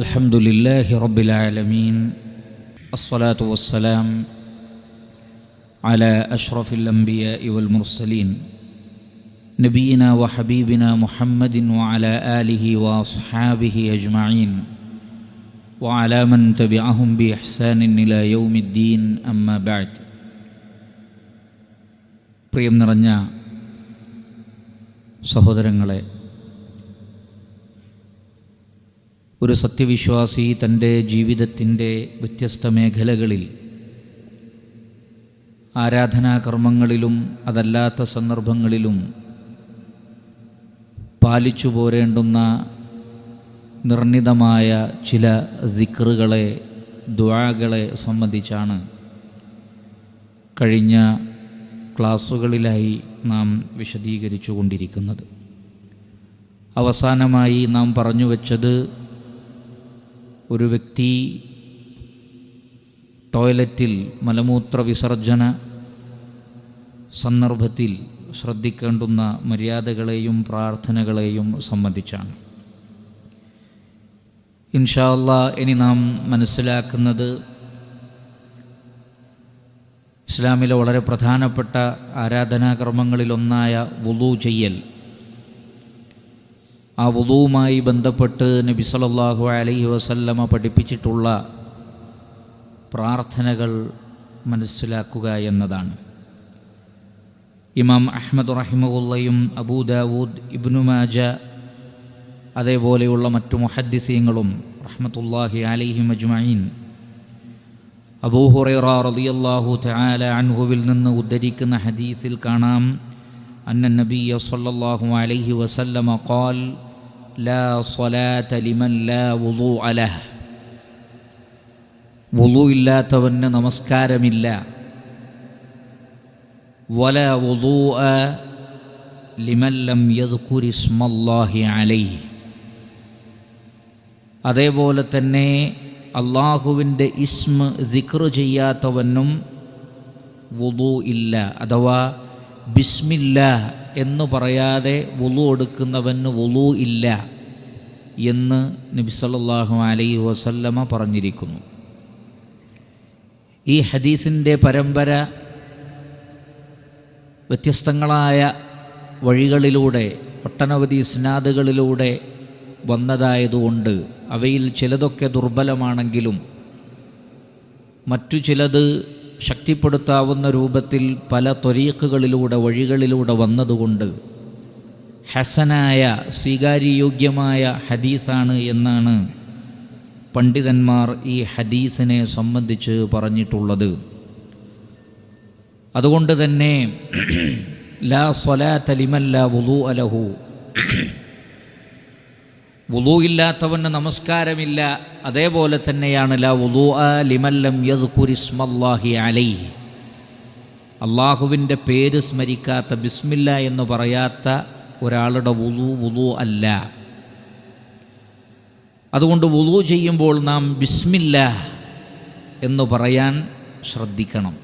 الحمد لله رب العالمين الصلاة والسلام على أشرف الأنبياء والمرسلين نبينا وحبيبنا محمد وعلى آله وأصحابه أجمعين وعلى من تبعهم بإحسان إلى يوم الدين أما بعد പ്രിയം നിറഞ്ഞ സഹോദരങ്ങളെ ഒരു സത്യവിശ്വാസി തന്റെ ജീവിതത്തിന്റെ വ്യത്യസ്ത മേഖലകളിൽ ആരാധനാകർമ്മങ്ങളിലും അതല്ലാത്ത സന്ദർഭങ്ങളിലും പാലിച്ചു പോരേണ്ടുന്ന നിർണിതമായ ചില ദിക്റുകളെ ദ്വാകളെ സംബന്ധിച്ചാണ് കഴിഞ്ഞ ക്ലാസ്സുകളിലായി നാം വിശദീകരിച്ചു കൊണ്ടിരിക്കുന്നത് അവസാനമായി നാം പറഞ്ഞു വച്ചത് ഒരു വ്യക്തി ടോയ്ലറ്റിൽ മലമൂത്ര വിസർജന സന്ദർഭത്തിൽ ശ്രദ്ധിക്കേണ്ടുന്ന മര്യാദകളെയും പ്രാർത്ഥനകളെയും സംബന്ധിച്ചാണ്. ഇൻഷാല്ല ഇനി നാം മനസ്സിലാക്കുന്നത് ഇസ്ലാമിലെ വളരെ പ്രധാനപ്പെട്ട ആരാധനാകർമ്മങ്ങളിലൊന്നായ വുളു ചെയ്യൽ. ആ വുതുവുമായി ബന്ധപ്പെട്ട് നബി സലല്ലാഹു അലൈഹി വസല്ലമ പഠിപ്പിച്ചിട്ടുള്ള പ്രാർത്ഥനകൾ മനസ്സിലാക്കുക എന്നതാണ്. ഇമാം അഹമ്മദ് റഹിമുല്ലയും അബൂദാവൂദ് ഇബ്നു മാജ അതേപോലെയുള്ള മറ്റു മുഹദ്ദിസീങ്ങളും റഹ്മത്തുല്ലാഹി അലൈഹി മജ്മഈൻ അബൂഹുറൈറ റളിയല്ലാഹു തആല അൻഹുവിൽ നിന്ന് ഉദ്ധരിക്കുന്ന ഹദീസിൽ കാണാം അന്ന നബിയ സല്ലല്ലാഹു അലൈഹി വസല്ലമ ഖാൽ ലാ സ്വലാത ലിമൻ ലാ وضوء له വുളു ഇല്ലാത്തവന് നമസ്കാരമില്ല. വുളൂഅ ലിമൻ ലം യദ്കുർ ഇസ്മല്ലാഹി അലൈഹി. അതേപോലെ തന്നെ അള്ളാഹുവിന്റെ ഇസ്മ ദിക്ർ ചെയ്യാത്തവനും വുളു ഇല്ല. അഥവാ ബിസ്മില്ല എന്ന് പറയാതെ വുളു എടുക്കുന്നവന് വുളു ഇല്ല. എന്ന് നബി സല്ലല്ലാഹു അലൈഹി വസല്ലമ പറഞ്ഞിരിക്കുന്നു. ഈ ഹദീസിന്റെ പരമ്പര വ്യത്യസ്തങ്ങളായ വഴികളിലൂടെ ഒട്ടനവധി സ്നാദുകളിലൂടെ വന്നതായതുകൊണ്ട് അവയിൽ ചിലതൊക്കെ ദുർബലമാണെങ്കിലും മറ്റു ചിലത് ശക്തിപ്പെടുത്താവുന്ന രൂപത്തിൽ പല തൊരീക്കുകളിലൂടെ വഴികളിലൂടെ വന്നതുകൊണ്ട് ഹസനായ സ്വീകാര്യയോഗ്യമായ ഹദീസാണ് എന്നാണ് പണ്ഡിതന്മാർ ഈ ഹദീസിനെ സംബന്ധിച്ച് പറഞ്ഞിട്ടുള്ളത്. അതുകൊണ്ട് തന്നെ ലാ സ്വലാത്ത ലിമല്ല വുളു അലഹു വുളു ഇല്ലാത്തവന് നമസ്കാരമില്ല അതേപോലെ തന്നെയാണ് ലാ വുളു ലിമല്ലം യദ്കുരിസ്മല്ലാഹി അലൈ അള്ളാഹുവിന്റെ പേര് സ്മരിക്കാത്ത ബിസ്മില്ല എന്ന് പറയാത്ത ഒരാളുടെ വുളു വുളു അല്ല. അതുകൊണ്ട് വുളു ചെയ്യുമ്പോൾ നാം ബിസ്മില്ല എന്ന് പറയാൻ ശ്രദ്ധിക്കണം.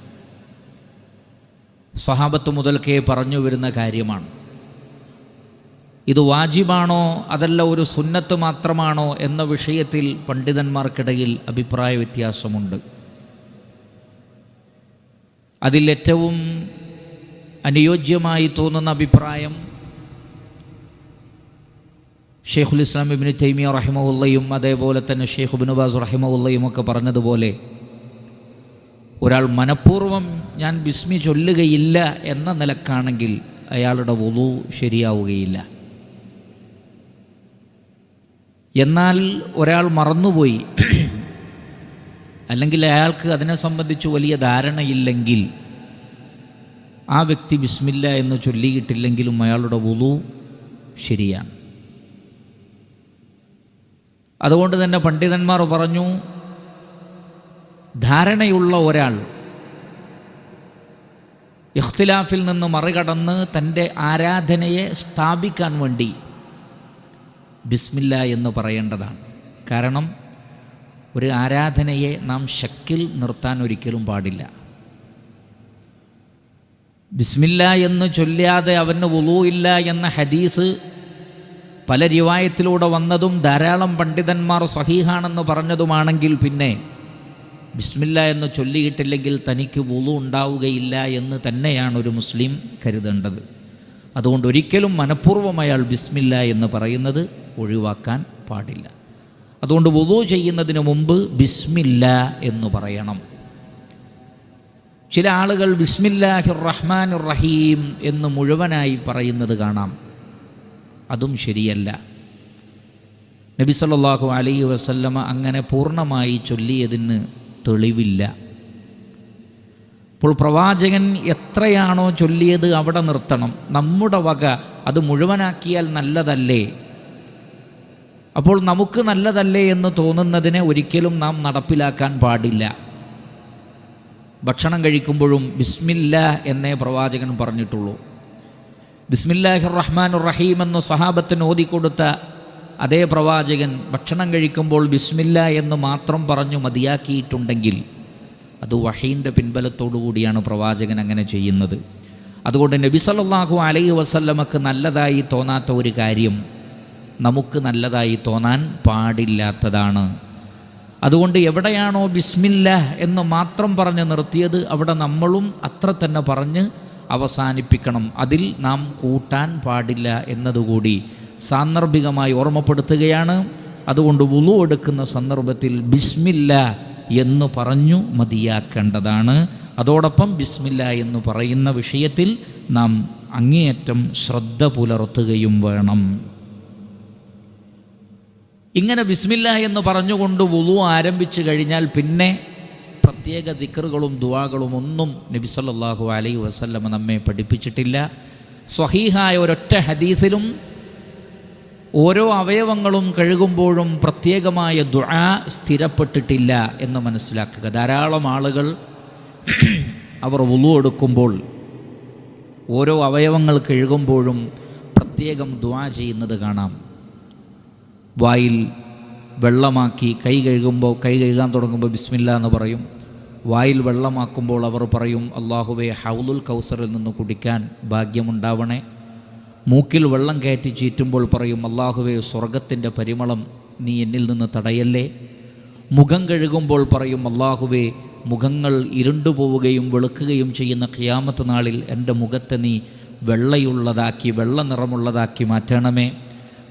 സ്വഹാബത്ത് മുതൽക്കേ പറഞ്ഞു വരുന്ന കാര്യമാണ്. ഇത് വാജിബാണോ അതല്ല ഒരു സുന്നത്ത് മാത്രമാണോ എന്ന വിഷയത്തിൽ പണ്ഡിതന്മാർക്കിടയിൽ അഭിപ്രായ വ്യത്യാസമുണ്ട്. അതിലേറ്റവും അനുയോജ്യമായി തോന്നുന്ന അഭിപ്രായം ഷെയ്ഖുൽ ഇസ്ലാം ഇബിന് തൈമിയ റഹിമുള്ളയും അതേപോലെ തന്നെ ഷെയ്ഖ് ബിനുബാസ് റഹിമുള്ളയും ഒക്കെ പറഞ്ഞതുപോലെ ഒരാൾ മനഃപൂർവം ഞാൻ ബിസ്മി ചൊല്ലുകയില്ല എന്ന നിലക്കാണെങ്കിൽ അയാളുടെ വുളു ശരിയാവുകയില്ല. എന്നാൽ ഒരാൾ മറന്നുപോയി അല്ലെങ്കിൽ അയാൾക്ക് അതിനെ സംബന്ധിച്ച് വലിയ ധാരണയില്ലെങ്കിൽ ആ വ്യക്തി ബിസ്മില്ല എന്ന് ചൊല്ലിയിട്ടില്ലെങ്കിലും അയാളുടെ വുളു ശരിയാണ്. അതുകൊണ്ട് തന്നെ പണ്ഡിതന്മാർ പറഞ്ഞു ധാരണയുള്ള ഒരാൾ ഇഖ്തിലാഫിൽ നിന്ന് മറികടന്ന് തന്റെ ആരാധനയെ സ്ഥാപിക്കാൻ വേണ്ടി ബിസ്മില്ല എന്ന് പറയേണ്ടതാണ്. കാരണം ഒരു ആരാധനയെ നാം ശക്കിൽ നിർത്താൻ ഒരിക്കലും പാടില്ല. ബിസ്മില്ല എന്ന് ചൊല്ലാതെ അവന് വുളു ഇല്ല എന്ന ഹദീസ് പല റിവായത്തിലൂടെ വന്നതും ധാരാളം പണ്ഡിതന്മാർ സഹീഹാണെന്ന് പറഞ്ഞതുമാണെങ്കിൽ പിന്നെ ബിസ്മില്ല എന്ന് ചൊല്ലിയിട്ടില്ലെങ്കിൽ തനിക്ക് വുളു ഉണ്ടാവുകയില്ല എന്ന് തന്നെയാണ് ഒരു മുസ്ലിം കരുതേണ്ടത്. അതുകൊണ്ട് ഒരിക്കലും മനഃപൂർവം അയാൾ ബിസ്മില്ല എന്ന് പറയുന്നത് ഒഴിവാക്കാൻ പാടില്ല. അതുകൊണ്ട് വുളു ചെയ്യുന്നതിന് മുമ്പ് ബിസ്മില്ല എന്ന് പറയണം. ചില ആളുകൾ ബിസ്മില്ലാഹിർ റഹ്മാൻ റഹീം എന്ന് മുഴുവനായി പറയുന്നത് കാണാം. അതും ശരിയല്ല. നബി സല്ലാഹു അലൈ വസല്ലമ അങ്ങനെ പൂർണമായി ചൊല്ലിയതിന് തെളിവില്ല. അപ്പോൾ പ്രവാചകൻ എത്രയാണോ ചൊല്ലിയത് അവിടെ നിർത്തണം. നമ്മുടെ വക അത് മുഴുവനാക്കിയാൽ നല്ലതല്ലേ? അപ്പോൾ നമുക്ക് നല്ലതല്ലേ എന്ന് തോന്നുന്നതിനെ ഒരിക്കലും നാം നടപ്പിലാക്കാൻ പാടില്ല. ഭക്ഷണം കഴിക്കുമ്പോഴും ബിസ്മില്ല എന്നേ പ്രവാചകൻ പറഞ്ഞിട്ടുള്ളൂ. ബിസ്മില്ലാഹിർ റഹ്മാൻ റഹീം എന്ന് സഹാബത്തിന് ഓതിക്കൊടുത്ത അതേ പ്രവാചകൻ ഭക്ഷണം കഴിക്കുമ്പോൾ ബിസ്മില്ല എന്ന് മാത്രം പറഞ്ഞു മതിയാക്കിയിട്ടുണ്ടെങ്കിൽ അത് വഹീന്റെ കൂടിയാണ് പ്രവാചകൻ അങ്ങനെ ചെയ്യുന്നത്. അതുകൊണ്ട് നബി സല്ലല്ലാഹു അലൈഹി വസല്ലമക്ക് നല്ലതായി തോന്നാത്ത ഒരു കാര്യം നമുക്ക് നല്ലതായി തോന്നാൻ പാടില്ലാത്തതാണ്. അതുകൊണ്ട് എവിടെയാണോ ബിസ്മില്ല എന്ന് മാത്രം പറഞ്ഞ് നിർത്തിയത് അവിടെ നമ്മളും അത്ര തന്നെ പറഞ്ഞ് അവസാനിപ്പിക്കണം. അതിൽ നാം കൂട്ടാൻ പാടില്ല എന്നതുകൂടി സാന്ദർഭികമായി ഓർമ്മപ്പെടുത്തുകയാണ്. അതുകൊണ്ട് വുളു എടുക്കുന്ന സന്ദർഭത്തിൽ ബിസ്മില്ല എന്ന് പറഞ്ഞു മതിയാക്കേണ്ടതാണ്. അതോടൊപ്പം ബിസ്മില്ല എന്ന് പറയുന്ന വിഷയത്തിൽ നാം അങ്ങേയറ്റം ശ്രദ്ധ പുലർത്തുകയും വേണം. ഇങ്ങനെ ബിസ്മില്ല എന്ന് പറഞ്ഞുകൊണ്ട് വുളു ആരംഭിച്ചു കഴിഞ്ഞാൽ പിന്നെ പ്രത്യേക ദിക്കറുകളും ദുവാകളും ഒന്നും നബി സല്ലാഹു അലൈ വസല്ലമ നമ്മെ പഠിപ്പിച്ചിട്ടില്ല. സ്വഹീഹായ ഒരൊറ്റ ഹദീസിലും ഓരോ അവയവങ്ങളും കഴുകുമ്പോഴും പ്രത്യേകമായ ദുആ സ്ഥിരപ്പെട്ടിട്ടില്ല എന്ന് മനസ്സിലാക്കുക. ധാരാളം ആളുകൾ അവർ വുളു എടുക്കുമ്പോൾ ഓരോ അവയവങ്ങൾ കഴുകുമ്പോഴും പ്രത്യേകം ദുആ ചെയ്യുന്നത് കാണാം. വായിൽ വെള്ളമാക്കി കൈ കഴുകുമ്പോൾ കൈ കഴുകാൻ തുടങ്ങുമ്പോൾ ബിസ്മില്ല എന്ന് പറയും. വായിൽ വെള്ളമാക്കുമ്പോൾ അവർ പറയും അള്ളാഹുവെ ഹൗലുൽ കൗസറിൽ നിന്ന് കുടിക്കാൻ ഭാഗ്യമുണ്ടാവണേ. മൂക്കിൽ വെള്ളം കയറ്റി ചീറ്റുമ്പോൾ പറയും അള്ളാഹുവെ സ്വർഗത്തിന്റെ പരിമളം നീ എന്നിൽ നിന്ന് തടയല്ലേ? മുഖം കഴുകുമ്പോൾ പറയും അള്ളാഹുവെ മുഖങ്ങൾ ഇരുണ്ടുപോവുകയും വെളുക്കുകയും ചെയ്യുന്ന ഖിയാമത്ത് നാളിൽ എന്റെ മുഖത്തെ നീ വെള്ളയുള്ളതാക്കി വെള്ള നിറമുള്ളതാക്കി മാറ്റണമേ.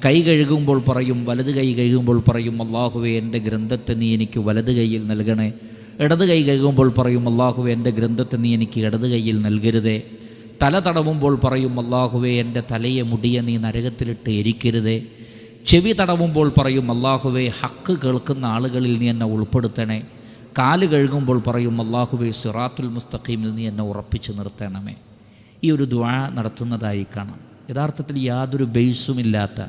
കൈ കഴുകുമ്പോൾ പറയും വലത് കൈ കഴുകുമ്പോൾ പറയും അള്ളാഹുവെ എന്റെ ഗ്രന്ഥത്തെ നീ എനിക്ക് വലത് കൈയിൽ നൽകണേ ഇടത് കൈ കഴുകുമ്പോൾ പറയും അള്ളാഹുവെ എന്റെ ഗ്രന്ഥത്തെ നീ എനിക്ക് ഇടത് കൈയിൽ നൽകരുതേ. തല തടവുമ്പോൾ പറയും അള്ളാഹുവെ എന്റെ തലയെ മുടിയെ നീ നരകത്തിലിട്ട് എരിക്കരുതേ. ചെവി തടവുമ്പോൾ പറയും അള്ളാഹുവെ ഹക്ക് കേൾക്കുന്ന ആളുകളിൽ നീ എന്നെ ഉൾപ്പെടുത്തണേ കാൽ കഴുകുമ്പോൾ പറയും അള്ളാഹുവെ സിറാത്തുൽ മുസ്തഖീമിൽ നീ എന്നെ ഉറപ്പിച്ച് നിർത്തണമേ. ഈ ഒരു ദ്വാ നടത്തുന്നതായി കാണാം. യഥാർത്ഥത്തിൽ യാതൊരു ബേസുമില്ലാത്ത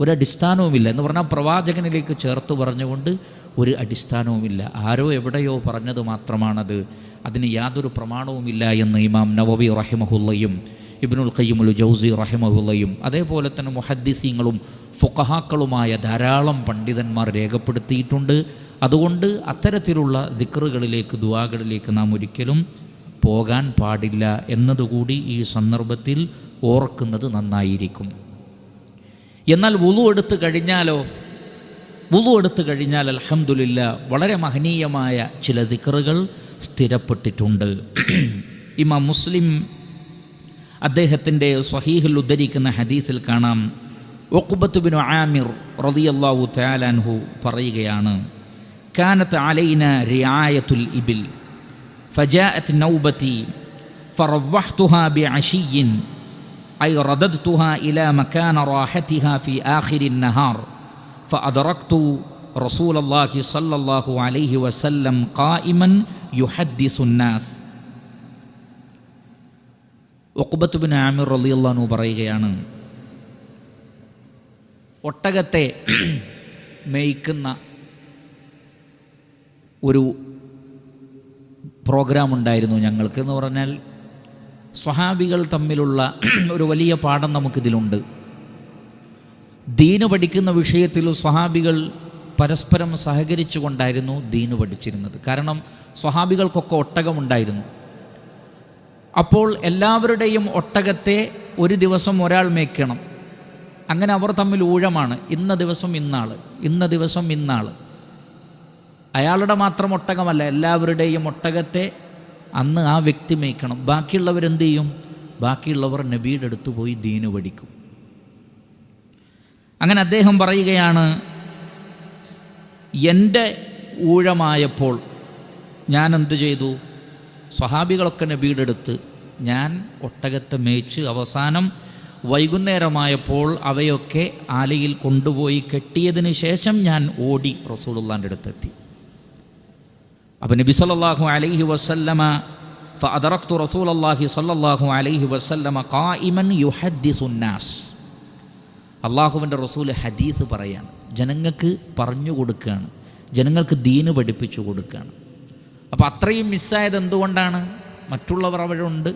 ഒരടിസ്ഥാനവുമില്ല എന്ന് പറഞ്ഞാൽ പ്രവാചകനിലേക്ക് ചേർത്ത് പറഞ്ഞുകൊണ്ട് ഒരു അടിസ്ഥാനവുമില്ല. ആരോ എവിടെയോ പറഞ്ഞത് മാത്രമാണത്. അതിന് യാതൊരു പ്രമാണവുമില്ല എന്ന് ഇമാം നവവി റഹിമഹുല്ലയും ഇബ്നുൽ ഖയ്യിമുൽ ജൗസി റഹിമഹുല്ലയും അതേപോലെ തന്നെ മുഹദ്ദിസീങ്ങളും ഫുഖഹാക്കളുമായ ധാരാളം പണ്ഡിതന്മാർ രേഖപ്പെടുത്തിയിട്ടുണ്ട്. അതുകൊണ്ട് അത്തരത്തിലുള്ള ദിക്റുകളിലേക്ക് ദുവാകളിലേക്ക് നാം ഒരിക്കലും പോകാൻ പാടില്ല എന്നതുകൂടി ഈ സന്ദർഭത്തിൽ ഓർക്കുന്നത് നന്നായിരിക്കും. എന്നാൽ വുളു എടുത്തു കഴിഞ്ഞാലോ? വുളു എടുത്തു കഴിഞ്ഞാൽ അൽഹംദുലില്ല വളരെ മഹനീയമായ ചില ദിക്റുകൾ സ്ഥിരപ്പെട്ടിട്ടുണ്ട് ഇമാം മുസ്ലിം അദ്ദേഹത്തിൻ്റെ സ്വഹീഹിൽ ഉദ്ധരിക്കുന്ന ഹദീസിൽ കാണാം ഒക്കുബത്ത് ബിനു ആമിർ റളിയല്ലാഹു തആലാൻഹു പറയുകയാണ് കാനത്ത് അലൈന റിയായത്തുൽ ഇബിൽ فجاءت نوبتي فروحتها بعشي أي رددتها إلى مكان راحتها في آخر النهار فأدركت رسول الله صلى الله عليه وسلم قائما يحدث الناس ഒക്കുബത്ത് ബിൻ ആമിർ റളിയല്ലാഹു പറയുകയാണ് ഒട്ടകത്തെ മേയ്ക്കുന്ന ഒരു പ്രോഗ്രാം ഉണ്ടായിരുന്നു ഞങ്ങൾക്ക് എന്ന് പറഞ്ഞാൽ സ്വഹാബികൾ തമ്മിലുള്ള ഒരു വലിയ പാഠം നമുക്കിതിലുണ്ട് ദീന് പഠിക്കുന്ന വിഷയത്തിൽ സ്വഹാബികൾ പരസ്പരം സഹകരിച്ചു കൊണ്ടായിരുന്നു ദീന് പഠിച്ചിരുന്നത്. കാരണം സ്വഹാബികൾക്കൊക്കെ ഒട്ടകമുണ്ടായിരുന്നു. അപ്പോൾ എല്ലാവരുടെയും ഒട്ടകത്തെ ഒരു ദിവസം ഒരാൾ മേയ്ക്കണം. അങ്ങനെ അവർ തമ്മിൽ ഊഴമാണ്. ഇന്ന ദിവസം ഇന്നാൾ ഇന്ന ദിവസം ഇന്നാൾ അയാളുടെ മാത്രം ഒട്ടകമല്ല എല്ലാവരുടെയും ഒട്ടകത്തെ അന്ന് ആ വ്യക്തി മേയ്ക്കണം. ബാക്കിയുള്ളവരെന്ത് ചെയ്യും? ബാക്കിയുള്ളവർ നബിയുടെ അടുത്ത് പോയി ദീനു പഠിക്കും. അങ്ങനെ അദ്ദേഹം പറയുകയാണ് എന്റെ ഊഴമായപ്പോൾ ഞാൻ എന്ത് ചെയ്തു? സ്വഹാബികളൊക്കെ നബിയുടെ അടുത്ത് ഞാൻ ഒട്ടകത്തെ മേച്ച് അവസാനം വൈകുന്നേരമായപ്പോൾ അവയൊക്കെ ആലയിൽ കൊണ്ടുപോയി കെട്ടിയതിന് ശേഷം ഞാൻ ഓടി റസൂലുള്ളാന്റെ അടുത്തെത്തി. അപ്പം നബി സല്ലല്ലാഹു അലൈഹി വസല്ലമ റസൂൽ റസൂലല്ലാഹി സല്ലല്ലാഹു അലൈഹി വസല്ലമ ഖായിമൻ യുഹദ്ദിസു നാസ്. അള്ളാഹുവിന്റെ റസൂൽ ഹദീസ് പറയാണ്. ജനങ്ങൾക്ക് പറഞ്ഞു കൊടുക്കുകയാണ് ജനങ്ങൾക്ക് ദീന് പഠിപ്പിച്ചു കൊടുക്കുകയാണ് അപ്പോൾ അത്രയും മിസ്സായത് എന്തുകൊണ്ടാണ്? മറ്റുള്ളവർ അവരുണ്ട്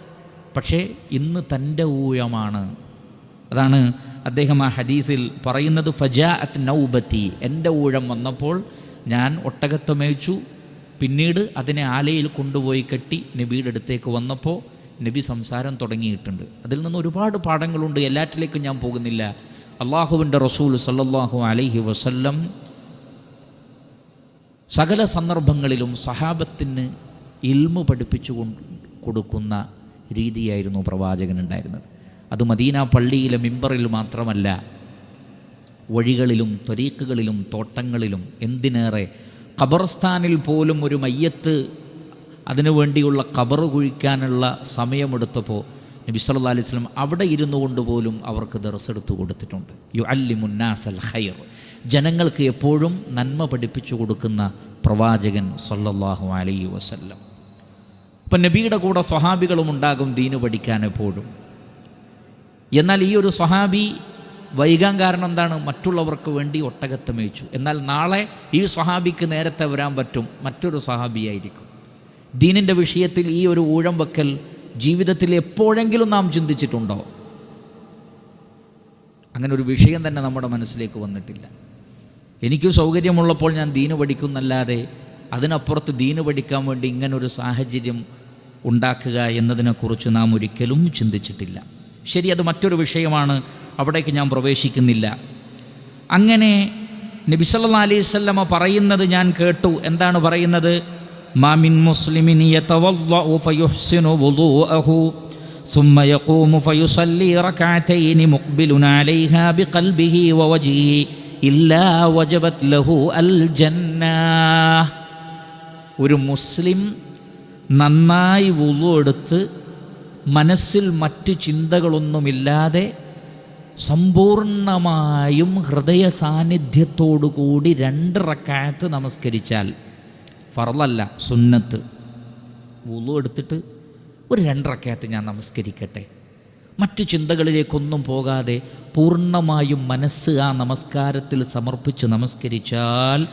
പക്ഷേ ഇന്ന് തന്റെ ഊയമാണ് അതാണ് അദ്ദേഹം ആ ഹദീസിൽ പറയുന്നത് ഫജാ അത്ത് നൗബത്തി. എന്റെ ഊഴം വന്നപ്പോൾ ഞാൻ ഒട്ടകത്തെ മേയിച്ചു പിന്നീട് അതിനെ ആലയിൽ കൊണ്ടുപോയി കെട്ടി നബിയുടെ അടുത്തേക്ക് വന്നപ്പോൾ നബി സംസാരം തുടങ്ങിയിട്ടുണ്ട്. അതിൽ നിന്ന് ഒരുപാട് പാഠങ്ങളുണ്ട്. എല്ലാറ്റിലേക്കും ഞാൻ പോകുന്നില്ല. അള്ളാഹുവിന്റെ റസൂൽ സല്ലാഹു അലൈഹി വസല്ലം സകല സന്ദർഭങ്ങളിലും സഹാബത്തിന് ഇൽമു പഠിപ്പിച്ചു കൊടുക്കുന്ന രീതിയായിരുന്നു പ്രവാചകൻ ഉണ്ടായിരുന്നത് അത് മദീന പള്ളിയിലെ മിമ്പറിൽ മാത്രമല്ല വഴികളിലും ത്വരീക്കുകളിലും തോട്ടങ്ങളിലും എന്തിനേറെ ഖബർസ്ഥാനിൽ പോലും ഒരു മയ്യത്ത് അതിനു വേണ്ടിയുള്ള ഖബർ കുഴിക്കാനുള്ള സമയമെടുത്തപ്പോൾ നബി സല്ലല്ലാഹു അലൈഹി വസല്ലം അവിടെ ഇരുന്നു കൊണ്ട് പോലും അവർക്ക് ദർസെടുത്ത് കൊടുത്തിട്ടുണ്ട്. യു അല്ലി മുന്നാസൽ ഖൈർ. ജനങ്ങൾക്ക് എപ്പോഴും നന്മ പഠിപ്പിച്ചു കൊടുക്കുന്ന പ്രവാചകൻ സല്ലല്ലാഹു അലൈ വസല്ലം. അപ്പം നബിയുടെ കൂടെ സ്വഹാബികളും ഉണ്ടാകും ദീന് പഠിക്കാൻ എപ്പോഴും. എന്നാൽ ഈ ഒരു സ്വഹാബി വൈകാൻ കാരണം എന്താണ്? മറ്റുള്ളവർക്ക് വേണ്ടി ഒട്ടകത്ത് മേയിച്ചു. എന്നാൽ നാളെ ഈ സ്വഹാബിക്ക് നേരത്തെ വരാൻ പറ്റും മറ്റൊരു സ്വഹാബിയായിരിക്കും. ദീനിന്റെ വിഷയത്തിൽ ഈ ഒരു ഊഴം വെക്കൽ ജീവിതത്തിൽ എപ്പോഴെങ്കിലും നാം ചിന്തിച്ചിട്ടുണ്ടോ? അങ്ങനെ ഒരു വിഷയം തന്നെ നമ്മുടെ മനസ്സിലേക്ക് വന്നിട്ടില്ല. എനിക്ക് സൗകര്യമുള്ളപ്പോൾ ഞാൻ ദീന് പഠിക്കുന്നല്ലാതെ അതിനപ്പുറത്ത് ദീന് പഠിക്കാൻ വേണ്ടി ഇങ്ങനൊരു സാഹചര്യം ഉണ്ടാക്കുക എന്നതിനെക്കുറിച്ച് നാം ഒരിക്കലും ചിന്തിച്ചിട്ടില്ല. ശരി അത് മറ്റൊരു വിഷയമാണ്. അവിടേക്ക് ഞാൻ പ്രവേശിക്കുന്നില്ല. അങ്ങനെ നബി അലൈവല്ല പറയുന്നത് ഞാൻ കേട്ടു. എന്താണ് പറയുന്നത്? മാമിൻ മുസ്ലിമിൻ യതവല്ലഉ ഫയുഹ്സിനു വുളൂഅഹു ثم يقوم فيصلي ركعتين مقبل عليها بقلبه ووجهه إلا وجبت له الجنة ഒരു മുസ്ലിം നന്നായി വുളു എടുത്ത് മനസ്സിൽ മറ്റ് ചിന്തകളൊന്നുമില്ലാതെ സമ്പൂർണമായും ഹൃദയ സാന്നിധ്യത്തോടു കൂടി രണ്ട് റക്കായത്ത് നമസ്കരിച്ചാൽ ഫറലല്ല സുന്നത്ത്. വുളു എടുത്തിട്ട് ഒരു രണ്ടറക്കകത്ത് ഞാൻ നമസ്കരിക്കട്ടെ. മറ്റു ചിന്തകളിലേക്കൊന്നും പോകാതെ പൂർണമായും മനസ്സ് ആ നമസ്കാരത്തിൽ സമർപ്പിച്ച് നമസ്കരിച്ചാൽ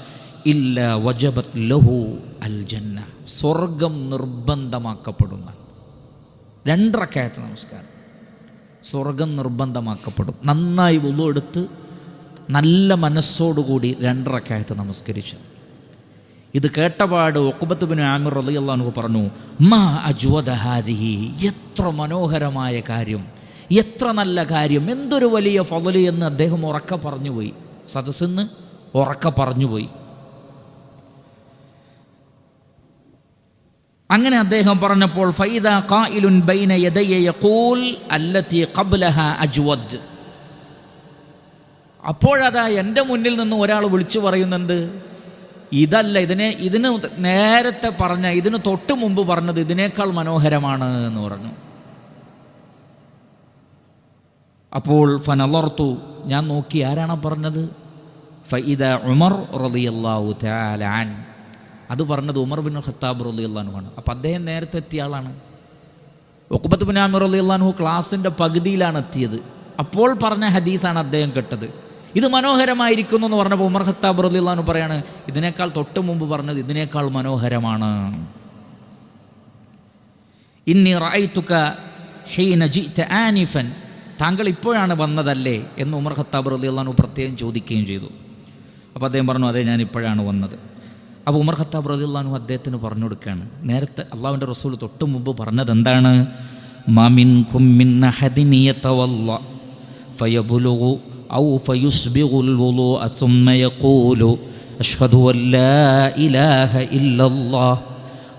ഇല്ല വജബത് ലഹു അൽ ജന്ന സ്വർഗം നിർബന്ധമാക്കപ്പെടുന്ന രണ്ടറക്കായത്ത് നമസ്കാരം. സ്വർഗം നിർബന്ധമാക്കപ്പെടും. നന്നായി ഉള്ളു എടുത്ത് നല്ല മനസ്സോടുകൂടി രണ്ടറക്കായത്ത് നമസ്കരിച്ചു ഇത് കേട്ടപാട് ഒക്കുബത്തുബിന് ആമിർ റളിയല്ലാഹു പറഞ്ഞു മാ അജ്വദഹാദിഹി എത്ര മനോഹരമായ കാര്യം എത്ര നല്ല കാര്യം എന്തൊരു വലിയ ഫലി എന്ന് അദ്ദേഹം ഉറക്ക പറഞ്ഞുപോയി. സദസ്സിന്ന് ഉറക്ക പറഞ്ഞുപോയി. അങ്ങനെ അദ്ദേഹം പറഞ്ഞപ്പോൾ ഫൈദ ഖായിലുൻ ബൈന യദയ യഖൂൽ അല്ലത്തി ഖബ്ലഹ അജ്വദ്. അപ്പോഴതാ എന്റെ മുന്നിൽ നിന്ന് ഒരാൾ വിളിച്ചു പറയുന്നുണ്ട് ഇതല്ല ഇതിനെ ഇതിന് നേരത്തെ പറഞ്ഞ ഇതിന് തൊട്ട് മുമ്പ് പറഞ്ഞത് ഇതിനേക്കാൾ മനോഹരമാണ് എന്ന് പറഞ്ഞു. അപ്പോൾ ഫനലർത്തു ഞാൻ നോക്കി ആരാണ് പറഞ്ഞത്? ഫൈദ ഉമർ റളിയല്ലാഹു തആല അൻ. അത് പറഞ്ഞത് ഉമർ ബിൻ ഖത്താബ് റളിയല്ലാഹു ആണ്. അപ്പോൾ അദ്ദേഹം നേരത്തെ എത്തിയ ആളാണ്. ഒക്കുബത്ത് ബിൻ ആമിർ റളിയല്ലാഹു ക്ലാസിന്റെ പകുതിയിലാണ് എത്തിയത്. അപ്പോൾ പറഞ്ഞ ഹദീസാണ് അദ്ദേഹം കേട്ടത്. ഇത് മനോഹരമായിരിക്കുന്നു എന്ന് പറഞ്ഞപ്പോൾ ഉമർ ഖത്താബ് റളിയല്ലാഹു പറയാണ് ഇതിനേക്കാൾ തൊട്ട് മുമ്പ് പറഞ്ഞത് ഇതിനേക്കാൾ മനോഹരമാണ്. ഇന്നി റഅയ്തുക ഹീന ജിഅത ആനിഫൻ. താങ്കൾ ഇപ്പോഴാണ് വന്നതല്ലേ എന്ന് ഉമർ ഖത്താബ് റളിയല്ലാഹു പ്രത്യേകം ചോദിക്കുകയും ചെയ്തു. അപ്പോൾ അദ്ദേഹം പറഞ്ഞു അതെ ഞാൻ ഇപ്പോഴാണ് വന്നത്. അപ്പോൾ ഉമർ ഖത്താബ് റളിയല്ലാഹു അദ്ദേഹത്തിന് പറഞ്ഞു കൊടുക്കുകയാണ് നേരത്തെ അള്ളാഹുവിന്റെ റസൂൽ തൊട്ട് മുമ്പ് പറഞ്ഞത് എന്താണ്? മമിൻ കുമ്മിൻ ഫയബുലുഗു أو فيسبغ الوضوء ثم يقول أشهد أن لا إله إلا الله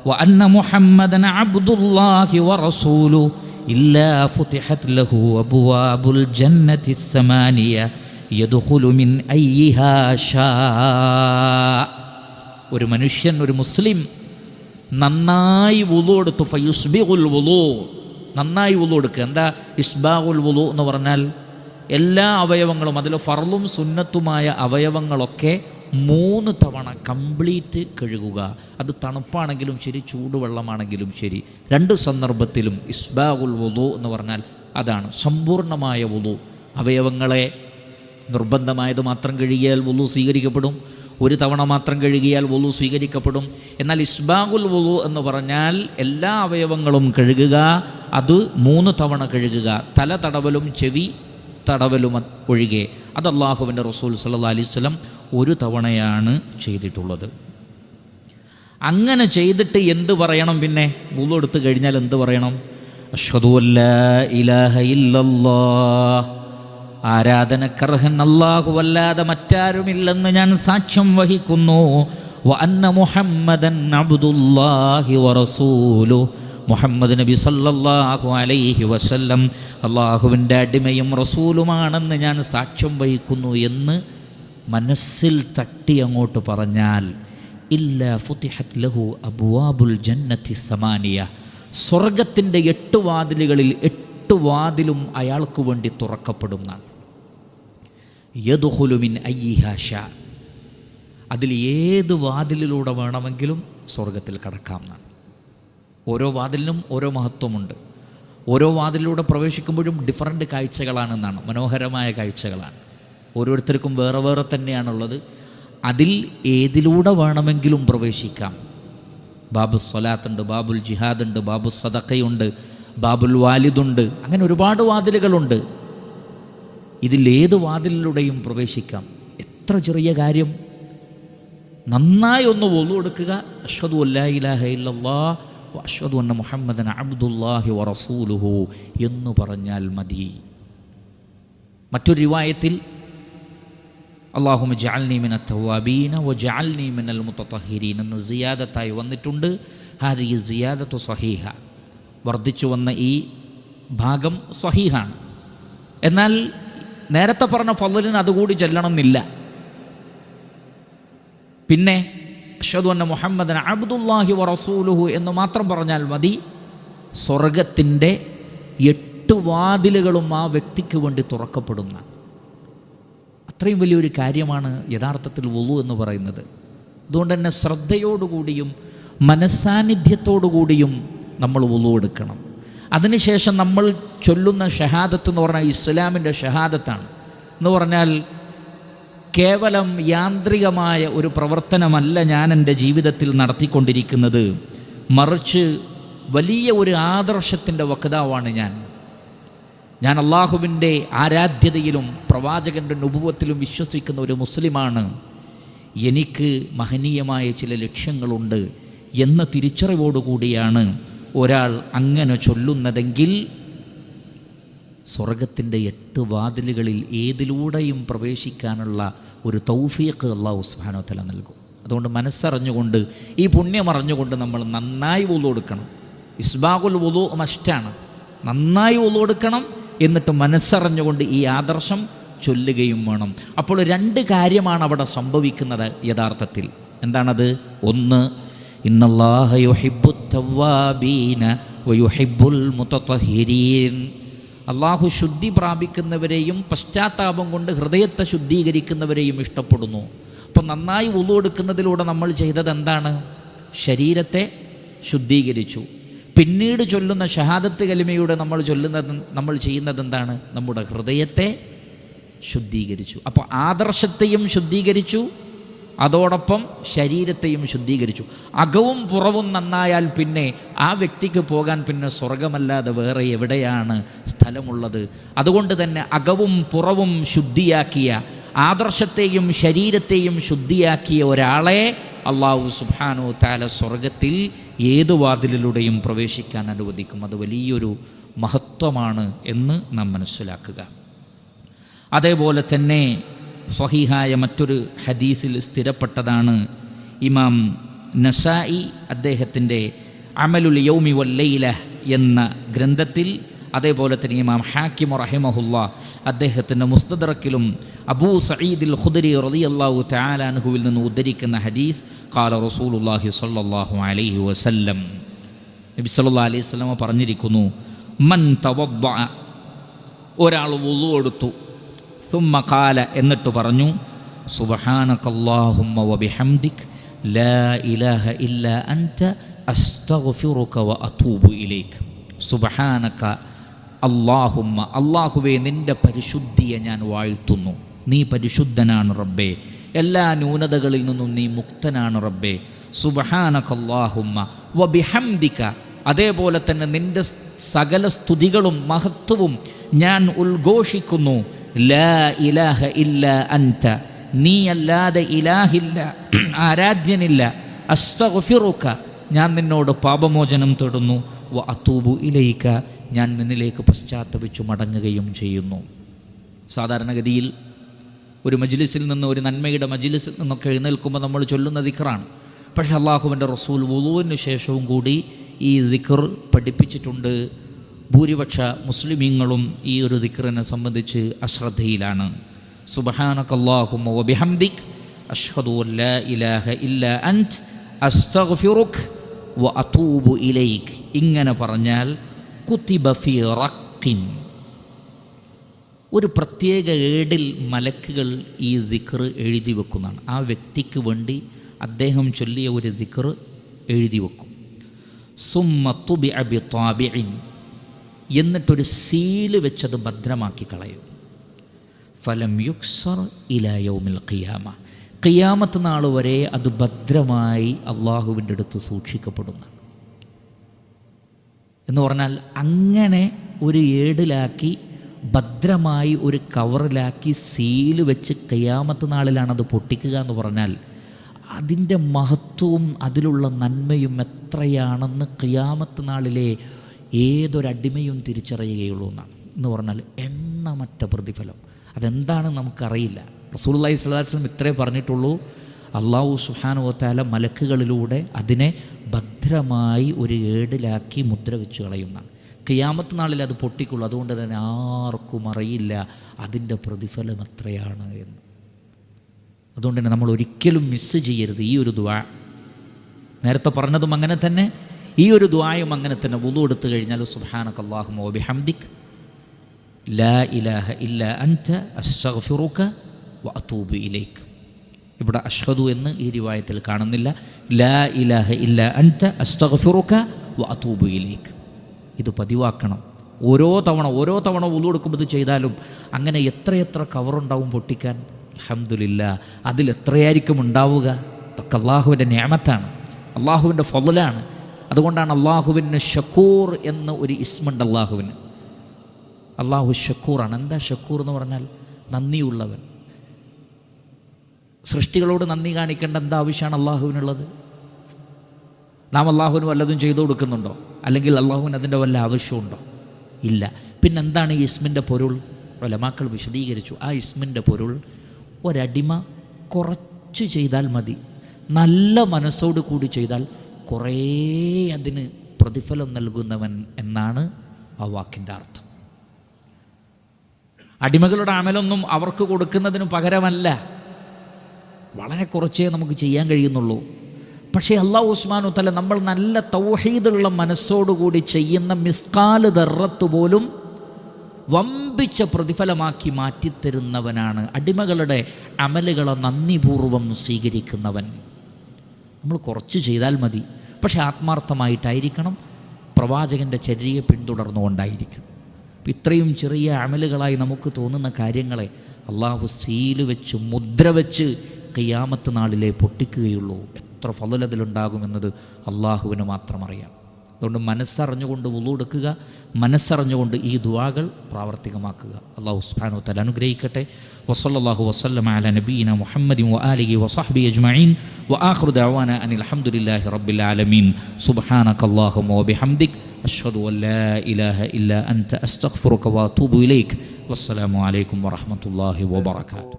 وأن محمدا عبد الله ورسوله إلا فتحت له أبواب الجنة الثمانية يدخل من أيها شاء ഒരു മനുഷ്യൻ ഒരു മുസ്ലിം നന്നായി വുളു എടുത്തു ഫയുസ്ബിഗുൽ വുളു നന്നായി വുളു എടുക്കുക എന്താ ഇസ്ബാഗുൽ വുളു എന്ന് പറഞ്ഞാൽ എല്ലാ അവയവങ്ങളും അതിൽ ഫറലും സുന്നത്തുമായ അവയവങ്ങളൊക്കെ മൂന്ന് തവണ കംപ്ലീറ്റ് കഴുകുക. അത് തണുപ്പാണെങ്കിലും ശരി ചൂടുവെള്ളമാണെങ്കിലും ശരി. രണ്ട് സന്ദർഭത്തിലും ഇസ്ബാഹുൽ വുദു എന്ന് പറഞ്ഞാൽ അതാണ് സമ്പൂർണമായ വുദു. അവയവങ്ങളെ നിർബന്ധമായത് മാത്രം കഴുകിയാൽ വുളു സ്വീകരിക്കപ്പെടും. ഒരു തവണ മാത്രം കഴുകിയാൽ വുളു സ്വീകരിക്കപ്പെടും. എന്നാൽ ഇസ്ബാഹുൽ വുളു എന്ന് പറഞ്ഞാൽ എല്ലാ അവയവങ്ങളും കഴുകുക അത് മൂന്ന് തവണ കഴുകുക. തല തടവലും ചെവി തടവലും ഒഴികെ. അത് അള്ളാഹുവിന്റെ റസൂൽ സല്ലാ അലൈവലം ഒരു തവണയാണ് ചെയ്തിട്ടുള്ളത്. അങ്ങനെ ചെയ്തിട്ട് എന്ത് പറയണം പിന്നെ? വുളു എടുത്തു കഴിഞ്ഞാൽ എന്ത് പറയണം? ആരാധനക്കർഹൻ അല്ലാഹുവല്ലാതെ മറ്റാരുമില്ലെന്ന് ഞാൻ സാക്ഷ്യം വഹിക്കുന്നു. മുഹമ്മദൻ അബ്ദുല്ലാഹി വറസൂലു മുഹമ്മദ് നബി സല്ലല്ലാഹു അലൈഹി വസല്ലം അള്ളാഹുവിന്റെ അടിമയും റസൂലുമാണെന്ന് ഞാൻ സാക്ഷ്യം വഹിക്കുന്നു എന്ന് മനസ്സിൽ തട്ടി അങ്ങോട്ട് പറഞ്ഞാൽ ഇല്ല ഫുത്തിഹത് ലഹു അബുവാബുൽ ജന്നത്തി സമാനിയ. സ്വർഗത്തിന്റെ എട്ട് വാതിലുകളിൽ എട്ട് വാതിലും അയാൾക്ക് വേണ്ടി തുറക്കപ്പെടും തുറക്കപ്പെടുന്നതാണ് യദുഹുലുമിൻ അയ്യിഹാഷ അതിൽ ഏത് വാതിലിലൂടെ വേണമെങ്കിലും സ്വർഗത്തിൽ കടക്കാം എന്നാണ്. ഓരോ വാതിലിനും ഓരോ മഹത്വമുണ്ട്. ഓരോ വാതിലിലൂടെ പ്രവേശിക്കുമ്പോഴും ഡിഫറന്റ് കാഴ്ചകളാണെന്നാണ് മനോഹരമായ കാഴ്ചകളാണ്. ഓരോരുത്തർക്കും വേറെ വേറെ തന്നെയാണുള്ളത്. അതിൽ ഏതിലൂടെ വേണമെങ്കിലും പ്രവേശിക്കാം. ബാബു സ്വലാത്തുണ്ട് ബാബുൽ ജിഹാദ് ഉണ്ട് ബാബു സദക്കയുണ്ട് ബാബുൽ വാലിദുണ്ട് അങ്ങനെ ഒരുപാട് വാതിലുകളുണ്ട്. ഇതിൽ ഏത് വാതിലിലൂടെയും പ്രവേശിക്കാം. എത്ര ചെറിയ കാര്യം. നന്നായി ഒന്ന് ഒന്നു കൊടുക്കുക അഷ്ഹദു അല്ലാ ഇലാഹ ഇല്ലല്ലാ. അഷ്ഹദു അന്ന മുഹമ്മദൻ അബ്ദുല്ലാഹി വറസൂലുഹു എന്ന് പറഞ്ഞാൽ മതി. മറ്റൊരു റിവായത്തിൽ അള്ളാഹുമ ജാൽനീമിന തവാബീന വ ജാൽനീമിനൽ മുത്തഹീരീൻ എന്ന് സിയാദത്തായി വന്നിട്ടുണ്ട്. ഹാരി സിയാദത്തു സഹീഹ. വർദ്ധിച്ചു വന്ന ഈ ഭാഗം സഹീഹാണ്. എന്നാൽ നേരത്തെ പറഞ്ഞ ഫضലിന് അതുകൂടി ചെല്ലണമെന്നില്ല. പിന്നെ അഷദു അന്ന മുഹമ്മദൻ അബ്ദുല്ലാഹി വറസൂലുഹു എന്ന് മാത്രം പറഞ്ഞാൽ മതി. സ്വർഗത്തിന്റെ എട്ട് വാതിലുകളും ആ വ്യക്തിക്ക് വേണ്ടി തുറക്കപ്പെടുന്ന. അത്രയും വലിയൊരു കാര്യമാണ് യഥാർത്ഥത്തിൽ വുളു എന്ന് പറയുന്നത്. അതുകൊണ്ട് തന്നെ ശ്രദ്ധയോടുകൂടിയും മനസ്സാന്നിധ്യത്തോടുകൂടിയും നമ്മൾ വുളു എടുക്കണം. അതിനുശേഷം നമ്മൾ ചൊല്ലുന്ന ഷഹാദത്ത് എന്ന് പറഞ്ഞാൽ ഇസ്ലാമിന്റെ ഷഹാദത്താണ്. എന്ന് പറഞ്ഞാൽ കേവലം യാന്ത്രികമായ ഒരു പ്രവർത്തനമല്ല ഞാൻ എന്റെ ജീവിതത്തിൽ നടത്തിക്കൊണ്ടിരിക്കുന്നത്. മറിച്ച് വലിയ ഒരു ആദർശത്തിന്റെ വക്താവാണ് ഞാൻ. ഞാൻ അള്ളാഹുവിന്റെ ആരാധ്യതയിലും പ്രവാചകന്റെ നുപുവത്തിലും വിശ്വസിക്കുന്ന ഒരു മുസ്ലിമാണ്. എനിക്ക് മഹനീയമായ ചില ലക്ഷ്യങ്ങളുണ്ട് എന്ന തിരിച്ചറിവോടുകൂടിയാണ് ഒരാൾ അങ്ങനെ ചൊല്ലുന്നതെങ്കിൽ സ്വർഗത്തിന്റെ എട്ട് വാതിലുകളിൽ ഏതിലൂടെയും പ്രവേശിക്കാനുള്ള ഒരു തൗഫീഖ് അള്ളാഹു സുബാനോത്തല നൽകും. അതുകൊണ്ട് മനസ്സറിഞ്ഞുകൊണ്ട് ഈ പുണ്യം അറിഞ്ഞുകൊണ്ട് നമ്മൾ നന്നായി വുളു കൊടുക്കണം ഇസ്ബാഖുൽ വുളു മസ്റ്റാണ്. നന്നായി വുളു കൊടുക്കണം എന്നിട്ട് മനസ്സറിഞ്ഞുകൊണ്ട് ഈ ആദർശം ചൊല്ലുകയും വേണം. അപ്പോൾ രണ്ട് കാര്യമാണ് അവിടെ സംഭവിക്കുന്നത് യഥാർത്ഥത്തിൽ. എന്താണത്? ഒന്ന് ഇന്നല്ലാഹ യുഹിബ്ബു തവ്വാബീന വയുഹിബ്ബുൽ മുതത്തഹിരീൻ അള്ളാഹു ശുദ്ധി പ്രാപിക്കുന്നവരെയും പശ്ചാത്താപം കൊണ്ട് ഹൃദയത്തെ ശുദ്ധീകരിക്കുന്നവരെയും ഇഷ്ടപ്പെടുന്നു. അപ്പോൾ നന്നായി ഉളു എടുക്കുന്നതിലൂടെ നമ്മൾ ചെയ്തത് എന്താണ്? ശരീരത്തെ ശുദ്ധീകരിച്ചു. പിന്നീട് ചൊല്ലുന്ന ഷഹാദത്ത് കലിമയുടെ നമ്മൾ ചൊല്ലുന്നത് നമ്മൾ ചെയ്യുന്നത് എന്താണ്? നമ്മുടെ ഹൃദയത്തെ ശുദ്ധീകരിച്ചു. അപ്പോൾ ആദർശത്തെയും ശുദ്ധീകരിച്ചു അതോടൊപ്പം ശരീരത്തെയും ശുദ്ധീകരിച്ചു. അകവും പുറവും നന്നായാൽ പിന്നെ ആ വ്യക്തിക്ക് പോകാൻ പിന്നെ സ്വർഗമല്ലാതെ വേറെ എവിടെയാണ് സ്ഥലമുള്ളത്? അതുകൊണ്ട് തന്നെ അകവും പുറവും ശുദ്ധിയാക്കിയ ആദർശത്തെയും ശരീരത്തെയും ശുദ്ധിയാക്കിയ ഒരാളെ അള്ളാഹു സുബാനു താല സ്വർഗത്തിൽ ഏത് വാതിലിലൂടെയും പ്രവേശിക്കാൻ അനുവദിക്കും. അത് വലിയൊരു മഹത്വമാണ് എന്ന് നാം മനസ്സിലാക്കുക. അതേപോലെ തന്നെ സ്വഹീഹായ മറ്റൊരു ഹദീസിൽ സ്ഥിരപ്പെട്ടതാണ് ഇമാം നസായി അദ്ദേഹത്തിന്റെ അമലുൽ യൗമി വല്ലയില എന്ന ഗ്രന്ഥത്തിൽ അതേപോലെ തന്നെ ഇമാം ഹാക്കിം റഹിമഹുല്ല അദ്ദേഹത്തിന്റെ മുസ്തദറക്കിലും അബൂ സഈദിൽ ഖുദരി റളിയല്ലാഹു തആലാൻഹുവിൽ നിന്ന് ഉദ്ധരിക്കുന്ന ഹദീസ് ഖാല റസൂലുള്ളാഹി സ്വല്ലല്ലാഹു അലൈഹി വസല്ലം. നബി സല്ലല്ലാഹു അലൈഹി വസല്ലമ പറഞ്ഞിരിക്കുന്നു മൻ തവദ്ദഅ ഒരാൾ വുളു എടുത്തു സുമ്മ കാല എന്നിട്ട് പറഞ്ഞു സുബ്ഹാനകല്ലാഹുമ്മ വബിഹംദിക് ലാ ഇലാഹ ഇല്ല അൻത അസ്തഗ്ഫിറുക വ അതൂബു ഇലൈക്. സുബ്ഹാനക അല്ലാഹുമ്മ അല്ലാഹുവേ നിന്റെ പരിശുദ്ധിയെ ഞാൻ വാഴ്ത്തുന്നു. നീ പരിശുദ്ധനാണ് റബ്ബേ. എല്ലാ ന്യൂനതകളിൽ നിന്നും നീ മുക്തനാണ് റബ്ബേ. സുബ്ഹാനകല്ലാഹുമ്മ വബിഹംദിക. അതേപോലെ തന്നെ നിന്റെ സകല സ്തുതികളും മഹത്വവും ഞാൻ ഉദ്ഘോഷിക്കുന്നു. ലാ ഇലാഹ ഇല്ല അൻത. നീയല്ലാതെ ഇലാഹില്ല ആരാധ്യനില്ല. അസ്തഫിറുക്ക ഞാൻ നിന്നോട് പാപമോചനം തേടുന്നു. വ അത്തൂബു ഇലയിക്ക ഞാൻ നിന്നിലേക്ക് പശ്ചാത്തപിച്ചു മടങ്ങുകയും ചെയ്യുന്നു. സാധാരണഗതിയിൽ ഒരു മജ്ലിസിൽ നിന്ന് ഒരു നന്മയുടെ മജ്ലിസിൽ നിന്നൊക്കെ എഴുന്നേൽക്കുമ്പോൾ നമ്മൾ ചൊല്ലുന്ന ദിക്റാണ്. പക്ഷേ അള്ളാഹുവിന്റെ റസൂൽ വുളുവിന് ശേഷവും കൂടി ഈ ദിക്ർ പഠിപ്പിച്ചിട്ടുണ്ട്. ഭൂരിപക്ഷ മുസ്ലിമീങ്ങളും ഈ ഒരു ദിക്റിനെ സംബന്ധിച്ച് അശ്രദ്ധയിലാണ്. സുബഹാനക്കല്ലാഹുമ്മ വബിഹംദിക് അഷ്ഹദു അല്ലാ ഇലാഹ ഇല്ല അൻത് അസ്തഗ്ഫിറുക് വ അതൂബു ഇലൈക്. ഇങ്ങനെ പറഞ്ഞാൽ കുത്തിബ ഫി റക്കിൻ ഒരു പ്രത്യേക ഏടിൽ മലക്കുകൾ ഈ ദിക്ർ എഴുതി വെക്കുന്നതാണ്. ആ വ്യക്തിക്ക് വേണ്ടി അദ്ദേഹം ചൊല്ലിയ ഒരു ദിക്ർ എഴുതി വെക്കും. സുമ്മത്തുബി അബി താബിഇൻ എന്നിട്ടൊരു സീൽ വെച്ചത് ഭദ്രമാക്കി കളയും. ഫലം യുക്സർ ഇലായോമിൽ ഖിയാമ. ഖിയാമത്ത് നാൾ വരെ അത് ഭദ്രമായി അള്ളാഹുവിന്റെ അടുത്ത് സൂക്ഷിക്കപ്പെടുന്നു. എന്ന് പറഞ്ഞാൽ അങ്ങനെ ഒരു ഏടിലാക്കി ഭദ്രമായി ഒരു കവറിലാക്കി സീൽ വെച്ച് കയ്യാമത്ത് നാളിലാണത് പൊട്ടിക്കുക എന്ന് പറഞ്ഞാൽ അതിന്റെ മഹത്വവും അതിലുള്ള നന്മയും എത്രയാണെന്ന് കയ്യാമത്ത് നാളിലെ ഏതൊരടിമയും തിരിച്ചറിയുകയുള്ളൂ എന്നാണ്. എന്ന് പറഞ്ഞാൽ എണ്ണമറ്റ പ്രതിഫലം. അതെന്താണെന്ന് നമുക്കറിയില്ല. റസൂലുള്ളാഹി സ്വലാസ്ലം ഇത്രേ പറഞ്ഞിട്ടുള്ളൂ. അള്ളാഹു സുഹാനുവത്താല മലക്കുകളിലൂടെ അതിനെ ഭദ്രമായി ഒരു ഏടിലാക്കി മുദ്ര വെച്ച് കളയുന്നതാണ്. കിയാമത്ത് നാളിൽ അത് പൊട്ടിക്കുള്ളൂ. അതുകൊണ്ട് തന്നെ ആർക്കും അറിയില്ല അതിന്റെ പ്രതിഫലം എത്രയാണ് എന്ന്. അതുകൊണ്ട് തന്നെ നമ്മൾ ഒരിക്കലും മിസ്സ് ചെയ്യരുത് ഈ ഒരു ദ്വാ നേരത്തെ പറഞ്ഞതും അങ്ങനെ തന്നെ. ഈ ഒരു ദ്വായം അങ്ങനെ തന്നെ വുളു എടുത്തു കഴിഞ്ഞാൽ സുബ്ഹാനക അല്ലാഹുമ്മ വബിഹംദിക് ലാ ഇലാഹ ഇല്ല അൻത ഇവിടെ അഷ്ഹദു എന്ന് ഈ റിവായത്തിൽ കാണുന്നില്ല. ലാ ഇലാഹ ഇല്ല അൻത അസ്തഗ്ഫിറുക വ അതൂബു ഇലൈക്. ഇത് പതിവാക്കണം. ഓരോ തവണ ഓരോ തവണ വുളു എടുക്കുമ്പോൾ ഇത് ചെയ്താലും അങ്ങനെ എത്രയെത്ര കവറുണ്ടാവും പൊട്ടിക്കാൻ? അഹമ്മദില്ല അതിലെത്രയായിരിക്കും ഉണ്ടാവുക? ഇതൊക്കെ അള്ളാഹുവിന്റെ നിയമത്താണ്. അള്ളാഹുവിന്റെ ഫضലാണ് അതുകൊണ്ടാണ് അള്ളാഹുവിന് ഷക്കൂർ എന്ന് ഒരു ഇസ്മുണ്ട് അള്ളാഹുവിന് അള്ളാഹു ഷക്കൂറാണ്. എന്താ ഷക്കൂർ എന്ന് പറഞ്ഞാൽ നന്ദിയുള്ളവൻ. സൃഷ്ടികളോട് നന്ദി കാണിക്കേണ്ട എന്താ ആവശ്യമാണ് അള്ളാഹുവിനുള്ളത് നാം അള്ളാഹുവിന് വല്ലതും ചെയ്തു കൊടുക്കുന്നുണ്ടോ? അല്ലെങ്കിൽ അള്ളാഹുവിന് അതിന്റെ വല്ല ആവശ്യമുണ്ടോ? ഇല്ല. പിന്നെന്താണ് ഈ ഇസ്മിന്റെ പൊരുൾ? ഒലമാക്കൾ വിശദീകരിച്ചു. ആ ഇസ്മിന്റെ പൊരുൾ ഒരടിമ കുറച്ച് ചെയ്താൽ മതി. നല്ല മനസ്സോട് കൂടി ചെയ്താൽ കുറേ അതിന് പ്രതിഫലം നൽകുന്നവൻ എന്നാണ് ആ വാക്കിന്റെ അർത്ഥം. അടിമകളുടെ അമലൊന്നും അവർക്ക് കൊടുക്കുന്നതിന് പകരമല്ല. വളരെ കുറച്ചേ നമുക്ക് ചെയ്യാൻ കഴിയുന്നുള്ളൂ. പക്ഷേ അള്ളാഹു ഉസ്മാനു തല നമ്മൾ നല്ല തൗഹീദുള്ള മനസ്സോടുകൂടി ചെയ്യുന്ന മിസ്കാൽ ദർറത്ത് പോലും വമ്പിച്ച പ്രതിഫലമാക്കി മാറ്റിത്തരുന്നവനാണ്. അടിമകളുടെ അമലുകളെ നന്ദിപൂർവം സ്വീകരിക്കുന്നവൻ. നമ്മൾ കുറച്ച് ചെയ്താൽ മതി. പക്ഷെ ആത്മാർത്ഥമായിട്ടായിരിക്കണം പ്രവാചകന്റെ ചര്യയെ പിന്തുടർന്നുകൊണ്ടായിരിക്കണം ഇത്രയും ചെറിയ അമലുകളായി നമുക്ക് തോന്നുന്ന കാര്യങ്ങളെ അള്ളാഹു സീൽ വെച്ച് മുദ്ര വെച്ച് കയ്യാമത്ത് നാളിലെ പൊട്ടിക്കുകയുള്ളൂ. എത്ര ഫലതിലുണ്ടാകുമെന്നത് അള്ളാഹുവിന് മാത്രം അറിയാം. അതുകൊണ്ട് മനസ്സറിഞ്ഞുകൊണ്ട് ഉള്ളെടുക്കുക മനസ്സറിഞ്ഞുകൊണ്ട് ഈ ദുവാകൾ പ്രാവർത്തികമാക്കുക. അള്ളാഹു സുബ്ഹാനഹു തല അനുഗ്രഹിക്കട്ടെ. വസല്ലല്ലാഹു വസല്ലമ അല നബീന മുഹമ്മദി വ ആലിഹി വസഹ്ബി അജ്മഈൻ വ ആഖിറു ദഅവാന അനിൽ ഹംദുലില്ലാഹി റബ്ബിൽ ആലമീൻ സുബ്ഹാനക അല്ലാഹുമ്മ വ ബിഹംദിക് അഷ്ഹദു അൻ ലാ ഇലാഹ ഇല്ല അൻത അസ്തഗ്ഫിറുക വ അതൂബു ഇലൈക് വസ്സലാമു അലൈക്കും വറഹമത്തല്ലാഹി വബർക്കാത്തു